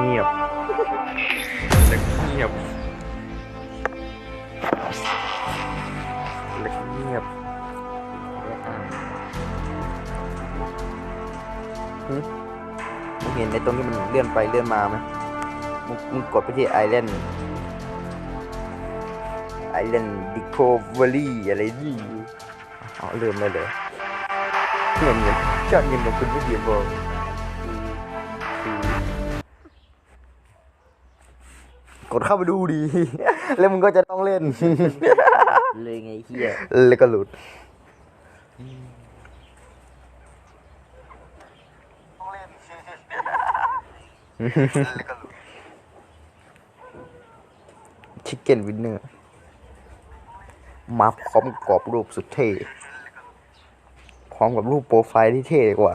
เงียบแล้วก็เงียบแล้วก็เงียบมึงเห็นในตรงที่มันเลื่อนไปเลื่อนมาไหมมึงมึงกดไปที่ไอแลนด์ไอแลนด์ดิโคเวอรี่อะไรนี่เอาเริ่มเลยเลยเงินเงินยอดเงินของคุณไม่เดียวบอก กดเข้าไปดูดี แล้วมึงก็จะต้องเล่น เลยไงเฮียแล้วก็หลุด ชิคเก้นวินเนอร์มาพร้อมกรอบรูปสุดเท่ พร้อมกับรูปโปรไฟล์ที่เท่กว่า